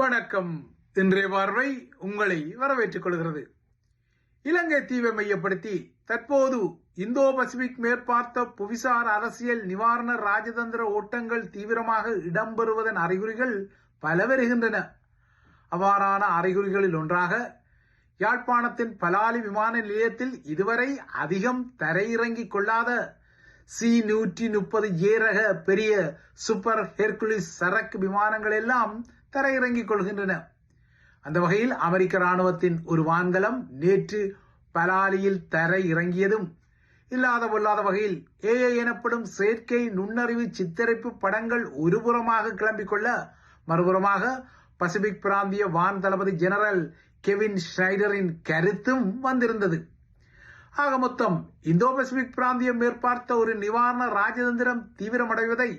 வணக்கம். இன்றைய பார்வை உங்களை வரவேற்றுக் கொள்கிறது. இலங்கை தீவை மையப்படுத்தி தற்போது இந்தோ பசிபிக் மேற்பார்த்த புவிசார் அரசியல் நிவாரண ராஜதந்திர ஓட்டங்கள் தீவிரமாக இடம்பெறுவதன் அறிகுறிகள் பல வருகின்றன அவ்வாறான அறிகுறிகளில் ஒன்றாக யாழ்ப்பாணத்தின் பலாலி விமான நிலையத்தில் இதுவரை அதிகம் தரையிறங்கிக் கொள்ளாத சி நூற்றி முப்பது ஏ ரக பெரிய சூப்பர் ஹெர்குலிஸ் சரக்கு விமானங்கள் எல்லாம் தரையிறங்கிக் கொள்கின்றன. அந்த வகையில் அமெரிக்க ராணுவத்தின் ஒரு வான்கலம் நேற்று பலாலியில் தரை இறங்கியதும் இல்லாத பொல்லாத வகையில் ஏஐ எனப்படும் செயற்கை நுண்ணறிவு சித்தரிப்பு படங்கள் ஒருபுறமாக கிளம்பிக் கொள்ள மறுபுறமாக பசிபிக் பிராந்திய வான் தளபதி ஜெனரல் கெவின் ஷ்னைடரின் கருத்தும் வந்திருந்தது. ஆக மொத்தம் இந்தோ பசிபிக் பிராந்தியம் மேற்பார்த்த ஒரு நிவாரண ராஜதந்திரம் தீவிரமடைவதை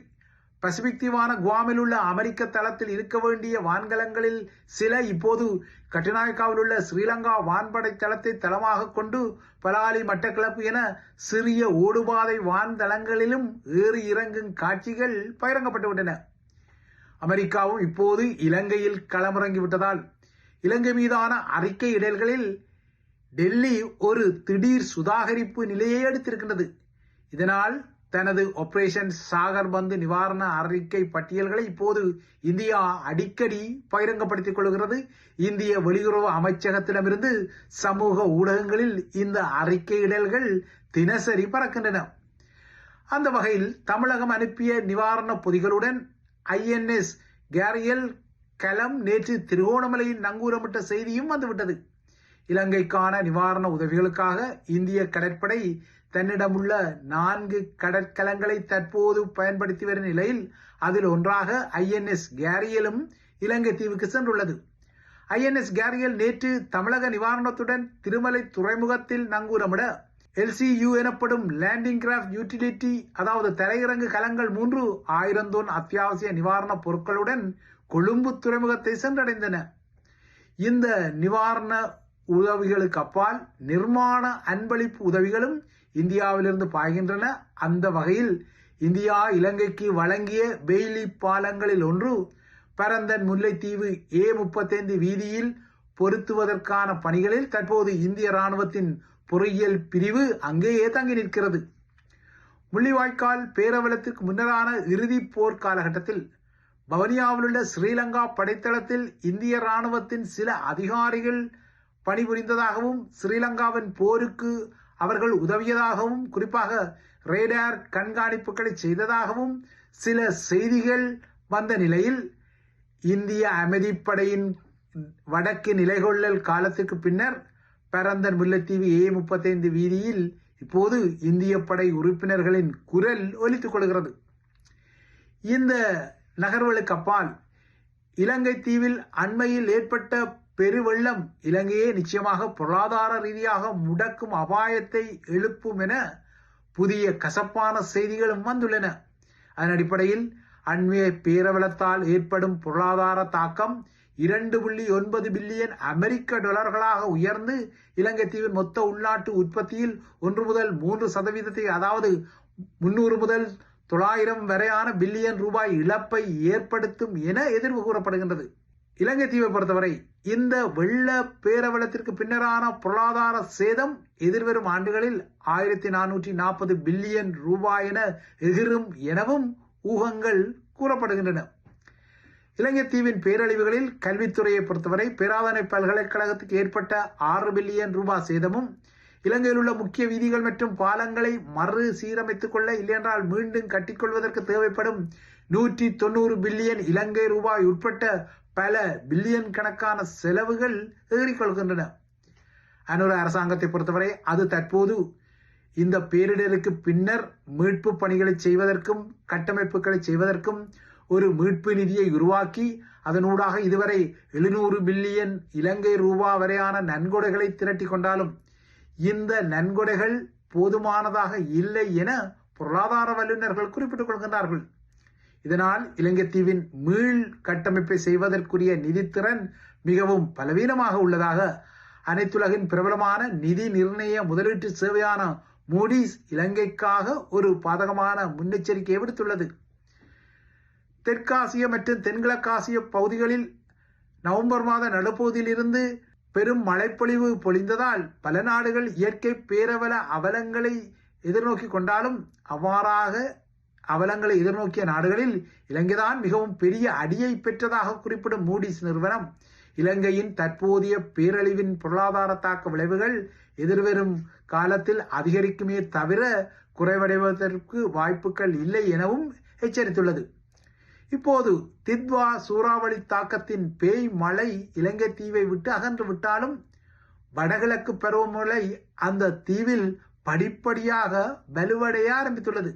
பசிபிக் தீவான குவாமில் உள்ள அமெரிக்க தளத்தில் இருக்க வேண்டிய வான்கலங்களில் சில இப்போது கட்டுநாயக்காவில் உள்ள ஸ்ரீலங்கா வான்படை தளத்தை தளமாக கொண்டு பலாலி மட்டக்களப்பு என சிறிய ஓடுபாதை வான்தளங்களிலும் ஏறி இறங்கும் காட்சிகள் பகிரங்கப்பட்டுவிட்டன அமெரிக்காவும் இப்போது இலங்கையில் களமிறங்கிவிட்டதால் இலங்கை மீதான அறிக்கை இடல்களில் டெல்லி ஒரு திடீர் சுதாகரிப்பு நிலையை எடுத்திருக்கின்றது. இதனால் தனது ஆபரேஷன் சாகர் பந்து நிவாரண அறிக்கை பட்டியல்களை இப்போது இந்தியா அடிக்கடி பகிரங்கப்படுத்திக் கொள்கிறது. இந்திய வெளியுறவு அமைச்சகத்திடமிருந்து சமூக ஊடகங்களில் இந்த அறிக்கையிடல்கள் தினசரி பறக்கின்றன. அந்த வகையில் தமிழகம் அனுப்பிய நிவாரண பொதிகளுடன் ஐஎன்எஸ் கேரியல் கலம் நேற்று திருகோணமலையில் நங்கூரமிட்ட செய்தியும் வந்துவிட்டது. இலங்கைக்கான நிவாரண உதவிகளுக்காக இந்திய கடற்படை தன்னிடமுள்ள நான்கு கடற்கலங்களை தற்போது பயன்படுத்தி வரும் நிலையில் அதில் ஒன்றாக ஐஎன்எஸ் கேரியலும் இலங்கை தீவுக்கு சென்றுள்ளது. ஐஎன்எஸ் கேரியல் நேற்று தமிழக நிவாரணத்துடன் திருமலை துறைமுகத்தில் நங்கூரமிட எல்சியு எனப்படும் லேண்டிங் கிராஃப்ட் யூட்டிலிட்டி அதாவது தரையிறங்கு கலங்கள் மூன்று ஆயிரம் தொன் அத்தியாவசிய நிவாரணப் பொருட்களுடன் கொழும்பு துறைமுகத்தை சென்றடைந்தன. இந்த நிவாரண உதவிகளுக்கு அப்பால் நிர்மாண அன்பளிப்பு உதவிகளும் இந்தியாவிலிருந்து பாய்கின்றன. அந்த வகையில் இந்தியா இலங்கைக்கு வழங்கிய பெய்லி பாலங்களில் ஒன்று பரந்தன் முல்லைத்தீவு ஏ முப்பத்தைந்து வீதியில் பொருத்துவதற்கான பணிகளில் தற்போது இந்திய ராணுவத்தின் பொறியியல் பிரிவு அங்கேயே தங்கி நிற்கிறது. முள்ளிவாய்க்கால் பேரவலத்திற்கு முன்னரான இறுதி போர் காலகட்டத்தில் பவனியாவில் உள்ள ஸ்ரீலங்கா படைத்தளத்தில் இந்திய ராணுவத்தின் சில அதிகாரிகள் பணிபுரிந்ததாகவும் ஸ்ரீலங்காவின் போருக்கு அவர்கள் உதவியதாகவும் குறிப்பாக ரேடார் கண்காணிப்புகளை செய்ததாகவும் சில செய்திகள் வந்த நிலையில் இந்திய அமைதிப்படையின் வடக்கு நிலைகொள்ளல் காலத்துக்கு பின்னர் பரந்தன் முல்லைத்தீவு ஏ முப்பத்தைந்து வீதியில் இப்போது இந்திய படை உறுப்பினர்களின் குரல் ஒலித்துக் கொள்கிறது. இந்த நகர்வுகளுக்கு அப்பால் இலங்கை தீவில் அண்மையில் ஏற்பட்ட பெருவெள்ளம் இலங்கையே நிச்சயமாக பொருளாதார ரீதியாக முடக்கும் அபாயத்தை எழுப்பும் என புதிய கசப்பான செய்திகளும் வந்துள்ளன. அதன் அடிப்படையில் அண்மைய பேரவலத்தால் ஏற்படும் பொருளாதார தாக்கம் இரண்டு புள்ளி ஒன்பது பில்லியன் அமெரிக்க டாலர்களாக உயர்ந்து இலங்கை தீவின் மொத்த உள்நாட்டு உற்பத்தியில் ஒன்று முதல் மூன்று சதவீதத்தை அதாவது முன்னூறு முதல் தொள்ளாயிரம் வரையான பில்லியன் ரூபாய் இழப்பை ஏற்படுத்தும் என எதிர்வு கூறப்படுகின்றது. இலங்கை தீவை பொறுத்தவரை இந்த வெள்ள பேரவலத்திற்கு பின்னரான பொருளாதார சேதம் எதிர்வரும் ஆண்டுகளில் ஆயிரத்தி நானூற்றி நாற்பது பில்லியன் ரூபாய் என எகிரும் எனவும் ஊகங்கள் கூறப்படுகின்றன. இலங்கை தீவின் பேரழிவுகளில் கல்வித்துறையை பொறுத்தவரை பேராதனை பல்கலைக்கழகத்துக்கு ஏற்பட்ட ஆறு பில்லியன் ரூபாய் சேதமும் இலங்கையில் உள்ள முக்கிய வீதிகள் மற்றும் பாலங்களை மறு சீரமைத்துக் கொள்ள இல்லையென்றால் மீண்டும் கட்டிக்கொள்வதற்கு தேவைப்படும் நூற்றி தொண்ணூறு பில்லியன் இலங்கை ரூபாய் உட்பட்ட பல பில்லியன் கணக்கான செலவுகள் ஏறிக்கொள்கின்றன. அனுர அரசாங்கத்தை பொறுத்தவரை அது தற்போது இந்த பேரிடருக்கு பின்னர் மீட்பு பணிகளை செய்வதற்கும் கட்டமைப்புகளை செய்வதற்கும் ஒரு மீட்பு நிதியை உருவாக்கி அதனூடாக இதுவரை எழுநூறு பில்லியன் இலங்கை ரூபா வரையான நன்கொடைகளை திரட்டி கொண்டாலும் இந்த நன்கொடைகள் போதுமானதாக இல்லை என பொருளாதார வல்லுநர்கள் குறிப்பிட்டுக் கொள்கின்றார்கள். இதனால் இலங்கை தீவின் மீள் கட்டமைப்பை செய்வதற்குரிய நிதித்திறன் மிகவும் பலவீனமாக உள்ளதாக அனைத்துலகின் பிரபலமான நிதி நிர்ணய முதலீட்டு சேவையான மூடிஸ் இலங்கைக்காக ஒரு பாதகமான முன்னெச்சரிக்கையை விடுத்துள்ளது. தெற்காசிய மற்றும் தென்கிழக்காசிய பகுதிகளில் நவம்பர் மாத நடுப்பகுதியிலிருந்து பெரும் மழைப்பொழிவு பொழிந்ததால் பல நாடுகள் இயற்கை பேரவல அவலங்களை எதிர்நோக்கி கொண்டாலும் அவ்வாறாக அவலங்களை எதிர்நோக்கிய நாடுகளில் இலங்கைதான் மிகவும் பெரிய அடியை பெற்றதாக குறிப்பிடும் மூடிஸ் நிறுவனம். இலங்கையின் தற்போதைய பேரழிவின் பொருளாதார தாக்க விளைவுகள் எதிர்வரும் காலத்தில் அதிகரிக்குமே தவிர குறைவடைவதற்கு வாய்ப்புகள் இல்லை எனவும் எச்சரித்துள்ளது. இப்போது தித்வா சூறாவளி தாக்கத்தின் பேய் மழை இலங்கை தீவை விட்டு அகன்று விட்டாலும் வடகிழக்கு பருவமழை அந்த தீவில் படிப்படியாக வலுவடைய ஆரம்பித்துள்ளது.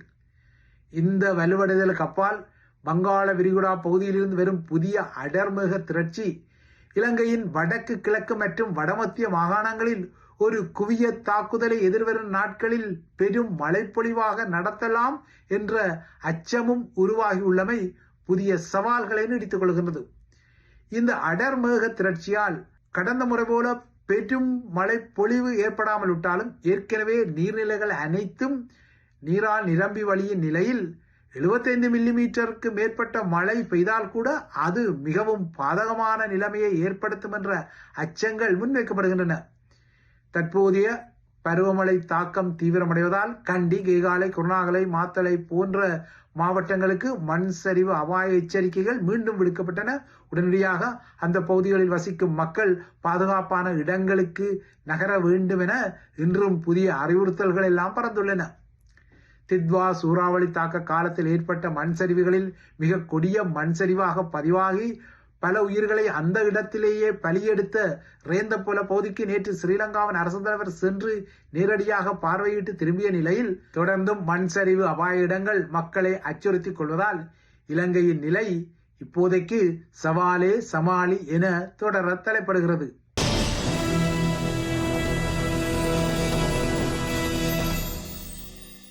இந்த வலுவடைதலுக்கு அப்பால் வங்காள விரிகுடா பகுதியிலிருந்து வரும் புதிய அடர்மிக திரட்சி இலங்கையின் வடக்கு கிழக்கு மற்றும் வடமத்திய மாகாணங்களில் ஒரு குவிய தாக்குதலை எதிர்வரும் நாட்களில் பெரும் மழைப்பொழிவாக நடத்தலாம் என்ற அச்சமும் உருவாகியுள்ளமை புதிய சவால்களை நீடித்துக் கொள்கின்றது. இந்த அடர்மேக திரட்சியால் கடந்த முறை போல பெரும் மழை பொழிவு ஏற்படாமல் விட்டாலும் ஏற்கனவே நீர்நிலைகள் அனைத்தும் நீரால் நிரம்பி வழியின் நிலையில் 75 மில்லிமீட்டருக்கு மேற்பட்ட மழை பெய்தால் கூட அது மிகவும் பாதகமான நிலைமையை ஏற்படுத்தும் என்ற அச்சங்கள் முன்வைக்கப்படுகின்றன. தற்போதைய பருவமழை தாக்கம் தீவிரமடைவதால் கண்டி கேகாலை குருணாகலை மாத்தளை போன்ற மாவட்டங்களுக்கு மண் சரிவு அபாய எச்சரிக்கைகள் மீண்டும் விடுக்கப்பட்டன. உடனடியாக அந்த பகுதிகளில் வசிக்கும் மக்கள் பாதுகாப்பான இடங்களுக்கு நகர வேண்டும் என இன்றும் புதிய அறிவுறுத்தல்கள் எல்லாம் பறந்துள்ளன. தித்வா சூறாவளி தாக்க காலத்தில் ஏற்பட்ட மண் சரிவுகளில் மிக கொடிய மண் சரிவாக பதிவாகி பல உயிர்களை அந்த இடத்திலேயே பலியெடுத்த ரேந்தபுல பகுதிக்கு நேற்று ஸ்ரீலங்காவின் அரசு தலைவர் சென்று நேரடியாக பார்வையிட்டு திரும்பிய நிலையில் தொடர்ந்தும் மண் சரிவு அபாய இடங்கள் மக்களை அச்சுறுத்திக் கொள்வதால் இலங்கையின் நிலை இப்போதைக்கு சவாலே சமாளி என தொடர தலைப்படுகிறது.